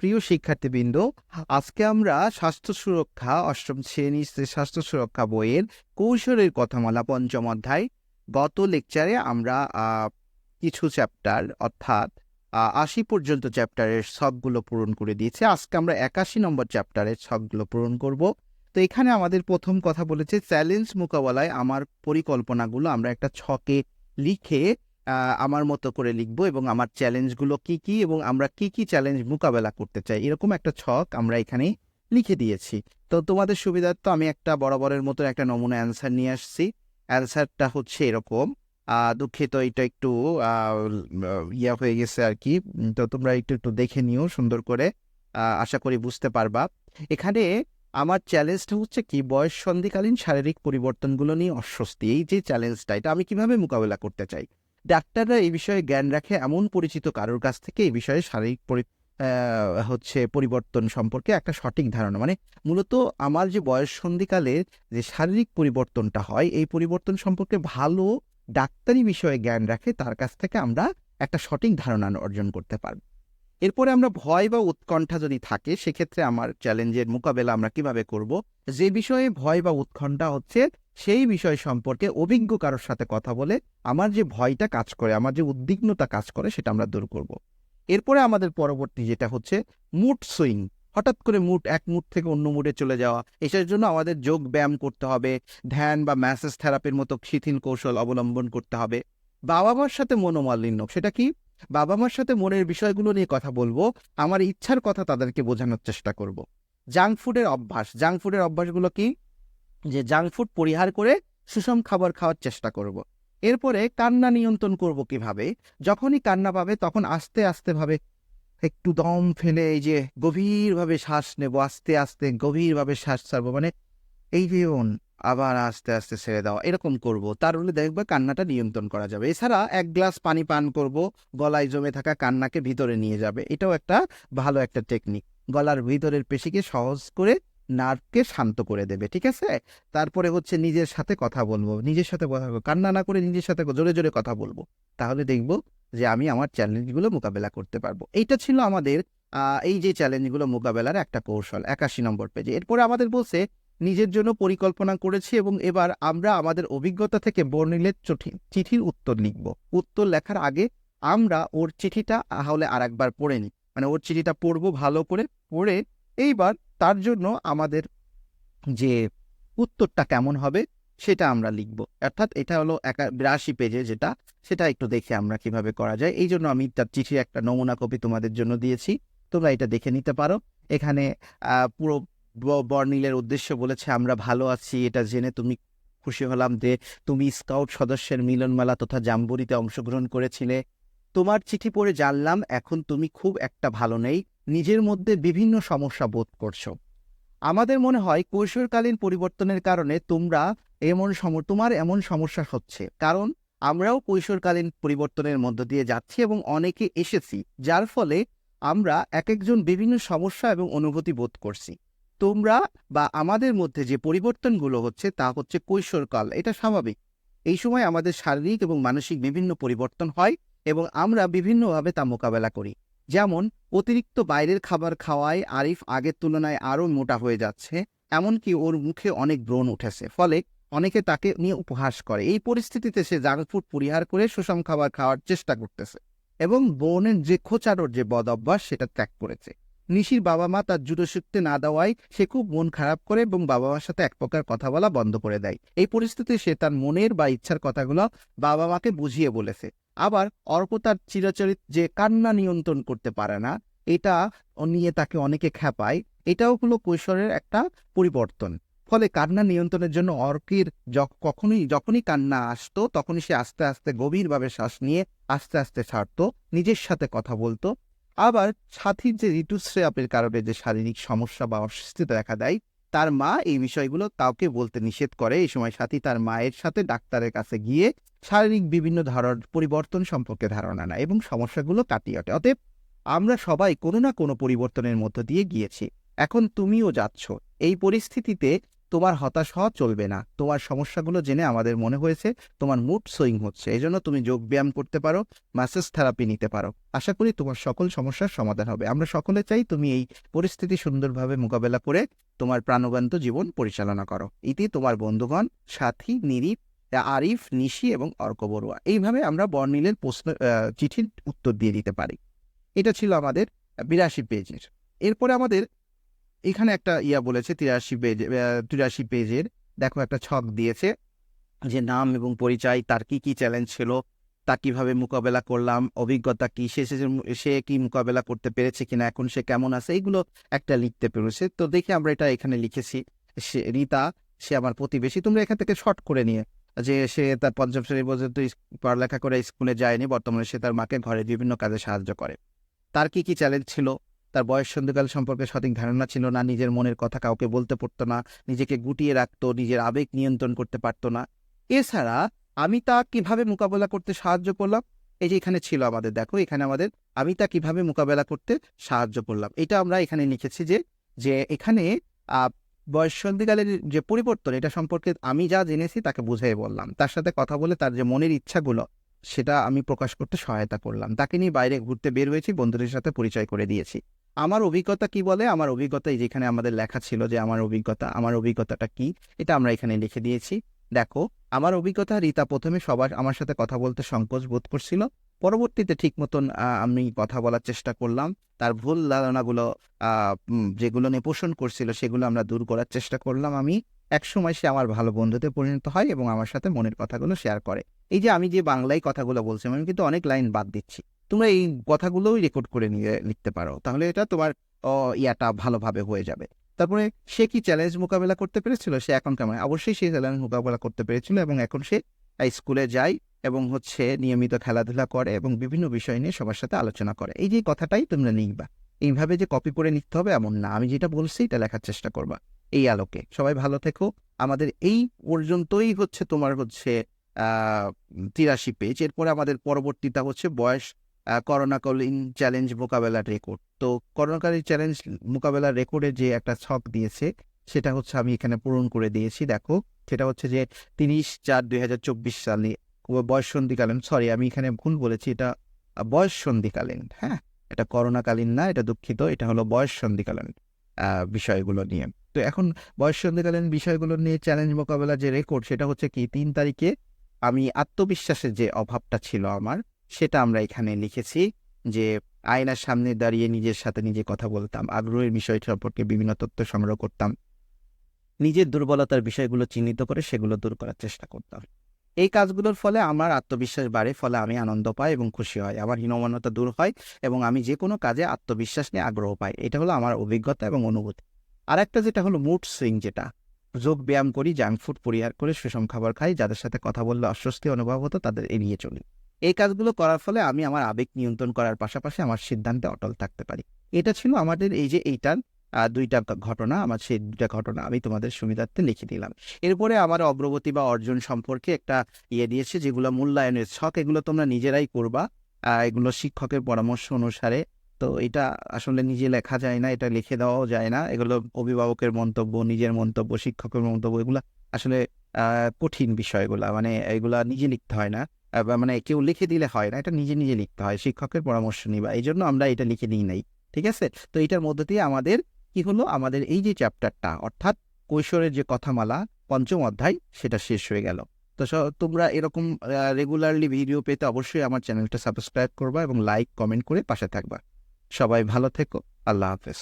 প্রিয় শিক্ষার্থীবৃন্দ আজকে আমরা স্বাস্থ্য সুরক্ষা অষ্টম শ্রেণির স্বাস্থ্য সুরক্ষা বইয়ের কৌশলের কথামালা পঞ্চম অধ্যায় গত লেকচারে আমরা কিছু চ্যাপ্টার অর্থাৎ আশি পর্যন্ত চ্যাপ্টারের সবগুলো পূরণ করে দিয়েছে। আজকে আমরা একাশি নম্বর চ্যাপ্টারের সবগুলো পূরণ করব। তো এখানে আমাদের প্রথম কথা বলেছে চ্যালেঞ্জ মোকাবেলায় আমার পরিকল্পনাগুলো আমরা একটা ছকে লিখে আমার মতো করে লিখব এবং আমার চ্যালেঞ্জগুলো কি কি এবং আমরা কি কি চ্যালেঞ্জ মোকাবেলা করতে চাই, এরকম একটা ছক আমরা এখানে লিখে দিয়েছি। তো তোমাদের সুবিধার্থে আমি একটা বরাবরের মতো একটা নমুনা অ্যান্সার নিয়ে আসছি। অ্যান্সারটা হচ্ছে এরকম দুঃখিত এটা একটু ইয়া হয়ে গেছে আর কি তো তোমরা একটু একটু দেখে নিও সুন্দর করে আশা করি বুঝতে পারবা। এখানে আমার চ্যালেঞ্জটা হচ্ছে কি, বয়স সন্ধিকালীন শারীরিক পরিবর্তনগুলো নিয়ে অস্বস্তি, এই যে চ্যালেঞ্জটা, এটা আমি কীভাবে মোকাবেলা করতে চাই? ডাক্তাররা এই বিষয়ে জ্ঞান রাখে এমন পরিচিত কারোর কাছ থেকে এই বিষয়ে শারীরিক হচ্ছে পরিবর্তন সম্পর্কে একটা সঠিক ধারণা। মানে মূলত আমার যে বয়স সন্ধিকালে যে শারীরিক পরিবর্তনটা হয়, এই পরিবর্তন সম্পর্কে ভালো ডাক্তারি বিষয়ে জ্ঞান রাখে, তার কাছ থেকে আমরা একটা সঠিক ধারণা অর্জন করতে পারব। এরপরে আমরা ভয় বা উৎকণ্ঠা যদি থাকে, সেক্ষেত্রে আমার চ্যালেঞ্জের মোকাবেলা আমরা কীভাবে করব? যে বিষয়ে ভয় বা উৎকণ্ঠা হচ্ছে সেই বিষয় সম্পর্কে অভিজ্ঞ কারোর সাথে কথা বলে আমার যে ভয়টা কাজ করে, আমার যে উদ্বিগ্নতা কাজ করে সেটা আমরা দূর করব। এরপরে আমাদের পরবর্তী যেটা হচ্ছে মুড সুইং হঠাৎ করে মুড এক মুড থেকে অন্য মুডে চলে যাওয়া। এটার জন্য আমাদের যোগ ব্যায়াম করতে হবে, ধ্যান বা ম্যাসেজ থেরাপির মতো শিথিল কৌশল অবলম্বন করতে হবে। বাবা মার সাথে মনোমালিন্য, সেটা কি? বাবা মার সাথে মনের বিষয়গুলো নিয়ে কথা বলব, আমার ইচ্ছার কথা তাদেরকে বোঝানোর চেষ্টা করব। জাঙ্ক ফুডের অভ্যাস। জাঙ্ক ফুডের অভ্যাসগুলো কি? যে জাঙ্ক ফুড পরিহার করে সুষম খাবার খাওয়ার চেষ্টা করব। এরপরে কান্না নিয়ন্ত্রণ করব কীভাবে? যখনই কান্না পাবে তখন আস্তে আস্তে ভাবে একটু দম ফেলে এই যে গভীরভাবে শ্বাস নেব, আস্তে আস্তে গভীরভাবে শ্বাস ছাড়বো। মানে এই জীবন আবার আস্তে আস্তে ছেড়ে দেওয়া, এরকম করব। তার ফলে দেখবে কান্নাটা নিয়ন্ত্রণ করা যাবে। এছাড়া এক গ্লাস পানি পান করব, গলায় জমে থাকা কান্নাকে ভিতরে নিয়ে যাবে। এটাও একটা ভালো একটা টেকনিক গলার ভিতরের পেশিকে সহজ করে নার্ভকে শান্ত করে দেবে, ঠিক আছে? তারপরে হচ্ছে নিজের সাথে কথা বলব, নিজের সাথে কথা বলব, কান্না না করে নিজের সাথে জোরে জোরে কথা বলব। তাহলে দেখব যে আমি আমার চ্যালেঞ্জগুলো মোকাবেলা করতে পারব। এইটা ছিল আমাদের এই যে চ্যালেঞ্জগুলো মোকাবেলার একটা কৌশল, একাশি নম্বর পেজে এরপরে আমাদের বলছে, নিজের জন্য পরিকল্পনা করেছি এবং এবার আমরা আমাদের অভিজ্ঞতা থেকে বর্ণিলের চিঠি- চিঠির উত্তর লিখব। উত্তর লেখার আগে আমরা ওর চিঠিটা তাহলে আর একবার পড়ে নিই। মানে ওর চিঠিটা পড়ব ভালো করে, পড়ে এইবার তার জন্য আমাদের যে উত্তরটা কেমন হবে সেটা আমরা লিখব। অর্থাৎ এটা হলো একা বিরাশি পেজে যেটা, সেটা একটু দেখে আমরা কীভাবে করা যায়। এই জন্য আমি তার চিঠির একটা নমুনা কপি তোমাদের জন্য দিয়েছি। তোমরা এটা দেখে নিতে পারো। এখানে পুরো বর্ণিলের উদ্দেশ্য বলেছে, আমরা ভালো আছি, এটা জেনে তুমি খুশি হলাম যে তুমি স্কাউট সদস্যের মিলনমেলা তথা জাম্বুরিতে অংশগ্রহণ করেছিলে। তোমার চিঠি পড়ে জানলাম, এখন তুমি খুব একটা ভালো নেই। নিজের মধ্যে বিভিন্ন সমস্যা বোধ করছ। আমাদের মনে হয় কৈশোরকালীন পরিবর্তনের কারণে তোমরা এমন সম, তোমার এমন সমস্যা হচ্ছে। কারণ আমরাও কৈশোরকালীন পরিবর্তনের মধ্য দিয়ে যাচ্ছি এবং অনেকে এসেছি, যার ফলে আমরা এক একজন বিভিন্ন সমস্যা এবং অনুভূতি বোধ করছি। তোমরা বা আমাদের মধ্যে যে পরিবর্তনগুলো হচ্ছে তা হচ্ছে কৈশোরকাল, এটা স্বাভাবিক। এই সময় আমাদের শারীরিক এবং মানসিক বিভিন্ন পরিবর্তন হয় এবং আমরা বিভিন্নভাবে তা মোকাবেলা করি। যেমন, অতিরিক্ত বাইরের খাবার খাওয়ায় আরিফ আগের তুলনায় আরও মোটা হয়ে যাচ্ছে, এমনকি ওর মুখে অনেক ব্রণ উঠেছে, ফলে অনেকে তাকে নিয়ে উপহাস করে। এই পরিস্থিতিতে সে জাঙ্ক ফুড পরিহার করে সুষম খাবার খাওয়ার চেষ্টা করতেছে এবং বোনের যে খোঁচানোর যে বদ অভ্যাস সেটা ত্যাগ করেছে। নিশির বাবা মা তার জুতো শিখতে না দেওয়ায় সে খুব মন খারাপ করে এবং বাবা মার সাথে এক প্রকার কথা বলা বন্ধ করে দেয়। এই পরিস্থিতিতে সে তার মনের বা ইচ্ছার কথাগুলো বাবা মাকে বুঝিয়ে বলেছে। আবার অর্ক তার চিরাচরিত যে কান্না নিয়ন্ত্রণ করতে পারে না, এটা নিয়ে তাকে অনেকে খ্যাপায়, এটাও হলো কৈশোরের একটা পরিবর্তন। ফলে কান্না নিয়ন্ত্রণের জন্য অর্কের কখনই, যখনই কান্না আসতো, তখনই সে আস্তে আস্তে গভীরভাবে শ্বাস নিয়ে আস্তে আস্তে ছাড়তো, নিজের সাথে কথা বলতো আবার সাথীর যে ঋতুস্রাবের কারণে যে শারীরিক সমস্যা বা অস্বস্তি দেখা দেয়, তার মা এই বিষয়গুলো কাউকে বলতে নিষেধ করে। এই সময় সাথী তার মায়ের সাথে ডাক্তারের কাছে গিয়ে শারীরিক বিভিন্ন ধারণ পরিবর্তন সম্পর্কে ধারণা নেয় এবং সমস্যাগুলো কাটিয়ে ওঠে। অতএব আমরা সবাই কোনো না কোনো পরিবর্তনের মধ্য দিয়ে গিয়েছি। এখন তুমিও যাচ্ছ। এই পরিস্থিতিতে তোমার হতাশ হওয়া চলবে না। তোমার সমস্যাগুলো জেনে আমাদের মনে হয়েছে, তোমার মুড সুইং হচ্ছে। এই জন্য তুমি যোগ ব্যায়াম করতে পারো ম্যাসেজ থেরাপি নিতে পারো। আশা করি তোমার সকল সমস্যার সমাধান হবে। আমরা সকলে চাই তুমি এই পরিস্থিতি সুন্দরভাবে মোকাবেলা করে তোমার প্রাণবন্ত জীবন পরিচালনা করো। ইতি তোমার বন্ধুগণ, সাথী নিরিপ আরিফ, নিশি এবং অর্ক বড়ুয়া। এইভাবে আমরা বর্ণিলের প্রশ্ন চিঠির উত্তর দিয়ে দিতে পারি। এটা ছিল আমাদের বিরাশি পেজের। এরপরে আমাদের এখানে একটা ইয়া বলেছে, তিরাশি পেজ তিরাশি পেজের, দেখো একটা ছক দিয়েছে যে নাম এবং পরিচয়, তার কি কি চ্যালেঞ্জ ছিল তা কীভাবে মোকাবেলা করলাম, অভিজ্ঞতা কি, সে, সে- কি মোকাবেলা করতে পেরেছে কিনা, এখন সে কেমন আছে এইগুলো একটা লিখতে পেরেছে। তো দেখি আমরা এটা এখানে লিখেছি, সে, রীতা, সে আমার প্রতিবেশী, তোমরা এখান থেকে শর্ট করে নিয়ে, যে সে তার পঞ্চম শ্রেণি পর্যন্ত পড়ালেখা করে স্কুলে যায়নি, বর্তমানে সে তার মাকে ঘরে বিভিন্ন কাজে সাহায্য করে। তার কি কি চ্যালেঞ্জ ছিল তার বয়স সন্ধিকাল সম্পর্কে সঠিক ধারণা ছিল না নিজের মনের কথা কাউকে বলতে পারতো না নিজেকে গুটিয়ে রাখত নিজের আবেগ নিয়ন্ত্রণ করতে পারতো না। এছাড়া আমি তা কীভাবে মোকাবেলা করতে সাহায্য করলাম? এই যে এখানে ছিল আমাদের দেখো এখানে আমাদের আমি তা কীভাবে মোকাবেলা করতে সাহায্য করলাম? এটা আমরা এখানে লিখেছি যে যে এখানে আহ, বয়স সন্ধিকালের যে পরিবর্তন এটা সম্পর্কে আমি যা জেনেছি তাকে বুঝিয়ে বললাম। তার সাথে কথা বলে তার যে মনের ইচ্ছাগুলো সেটা আমি প্রকাশ করতে সহায়তা করলাম। তাকে নিয়ে বাইরে ঘুরতে বের হয়েছি বন্ধুদের সাথে পরিচয় করে দিয়েছি। আমার অভিজ্ঞতা কি বলে? আমার অভিজ্ঞতা এই যেখানে আমাদের লেখা ছিল যে আমার অভিজ্ঞতা, আমার অভিজ্ঞতাটা কি? এটা আমরা এখানে লিখে দিয়েছি। দেখো, আমার অভিজ্ঞতা, রীতা প্রথমে সবার, আমার সাথে কথা বলতে সংকোচ বোধ করছিল। পরবর্তীতে ঠিক মতন আমি কথা বলার চেষ্টা করলাম। তার ভুল ধারণাগুলো যেগুলো নিয়ে পোষণ করছিল সেগুলো আমরা দূর করার চেষ্টা করলাম আমি। একসময় সে আমার ভালো বন্ধুতে পরিণত হয় এবং আমার সাথে মনের কথাগুলো শেয়ার করে। এই যে আমি যে বাংলায় কথাগুলো বলছিলাম, আমি কিন্তু অনেক লাইন বাদ দিচ্ছি। তোমরা এই কথাগুলোই রেকর্ড করে নিয়ে, লিখতে পারো। তাহলে এটা তোমার ইয়াটা ভালোভাবে হয়ে যাবে। তারপরে সে কি চ্যালেঞ্জ মোকাবেলা করতে পেরেছিল? সে এখন কেমন? অবশ্যই সে চ্যালেঞ্জ মোকাবেলা করতে পেরেছিল এবং এখন সে স্কুলে যায় এবং হচ্ছে নিয়মিত খেলাধুলা করে এবং বিভিন্ন বিষয় নিয়ে সবার সাথে আলোচনা করে। এই যে কথাটাই তোমরা লিখবা। এইভাবে যে কপি করে লিখতে হবে এমন না। আমি যেটা বলছি এটা লেখার চেষ্টা করবা। এই আলোকে। সবাই ভালো থেকো। আমাদের এই পর্যন্তই হচ্ছে তোমার হচ্ছে তিরাশি পেজ এরপরে আমাদের পরবর্তীটা হচ্ছে বয়স করোনাকালীন চ্যালেঞ্জ মোকাবেলার রেকর্ড তো করোনাকালীন চ্যালেঞ্জ মোকাবেলার রেকর্ডে যে একটা ছক দিয়েছে, সেটা হচ্ছে আমি এখানে পূরণ করে দিয়েছি, দেখো। সেটা হচ্ছে যে তিরিশ চার দুই হাজার চব্বিশ সালে বয়স সন্ধিকালীন সরি আমি এখানে ভুল বলেছি, এটা বয়স সন্ধিকালীন হ্যাঁ? এটা করোনাকালীন না, এটা দুঃখিত, এটা হলো বয়স সন্ধিকালীন বিষয়গুলো নিয়ে। তো এখন বয়স সন্ধিকালীন বিষয়গুলো নিয়ে চ্যালেঞ্জ মোকাবেলার যে রেকর্ড সেটা হচ্ছে কি, তিন তারিখে আমি আত্মবিশ্বাসের যে অভাবটা ছিল আমার সেটা আমরা এখানে লিখেছি যে আয়নার সামনে দাঁড়িয়ে নিজের সাথে নিজে কথা বলতাম, আগ্রহের বিষয় সম্পর্কে বিভিন্ন তথ্য সংগ্রহ করতাম, নিজের দুর্বলতার বিষয়গুলো চিহ্নিত করে সেগুলো দূর করার চেষ্টা করতাম। এই কাজগুলোর ফলে আমার আত্মবিশ্বাস বাড়ে, ফলে আমি আনন্দ পাই এবং খুশি হয় আমার হীনমন্যতা দূর হয় এবং আমি যে কোনো কাজে আত্মবিশ্বাস নিয়ে আগ্রহ পাই। এটা হলো আমার অভিজ্ঞতা এবং অনুভূতি। আর একটা যেটা হলো মুড সুইং যেটা, যোগ ব্যায়াম করি জাঙ্ক ফুড পরিহার করে সুষম খাবার খাই, যাদের সাথে কথা বললে অস্বস্তি অনুভব হতো, তাদের এড়িয়ে চলি। এই কাজগুলো করার ফলে আমি আমার আবেগ নিয়ন্ত্রণ করার পাশাপাশি আমার সিদ্ধান্তে অটল থাকতে পারি। এটা ছিল আমাদের এই যে এইটার দুইটা ঘটনা, আমার সেই দুইটা ঘটনা আমি তোমাদের সুবিধার্থে লিখে দিলাম। এরপরে আমার অগ্রগতি বা অর্জন সম্পর্কে একটা ইয়ে দিয়েছে, যেগুলো মূল্যায়নের ছক, এগুলো তোমরা নিজেরাই করবা। এগুলো শিক্ষকের পরামর্শ অনুসারে। তো এটা আসলে নিজে লেখা যায় না, এটা লিখে দেওয়াও যায় না। এগুলো অভিভাবকের মন্তব্য, নিজের মন্তব্য, শিক্ষকের মন্তব্য, এগুলো আসলে কঠিন বিষয়গুলা মানে এগুলা নিজে লিখতে হয় না। মানে কেউ লিখে দিলে হয় না, এটা নিজে নিজে লিখতে হয়, শিক্ষকের পরামর্শ নিবা এই জন্য আমরা এটা লিখে দিই নাই, ঠিক আছে? তো এটার মধ্যে দিয়ে আমাদের কি হলো? আমাদের এই যে চ্যাপ্টারটা অর্থাৎ কৈশোরের যে কথামালা, পঞ্চম অধ্যায়, সেটা শেষ হয়ে গেল। তো তোমরা এরকম রেগুলারলি ভিডিও পেতে অবশ্যই আমার চ্যানেলটা সাবস্ক্রাইব করবা এবং লাইক কমেন্ট করে পাশে থাকবা। সবাই ভালো থেকো, আল্লাহ হাফেজ।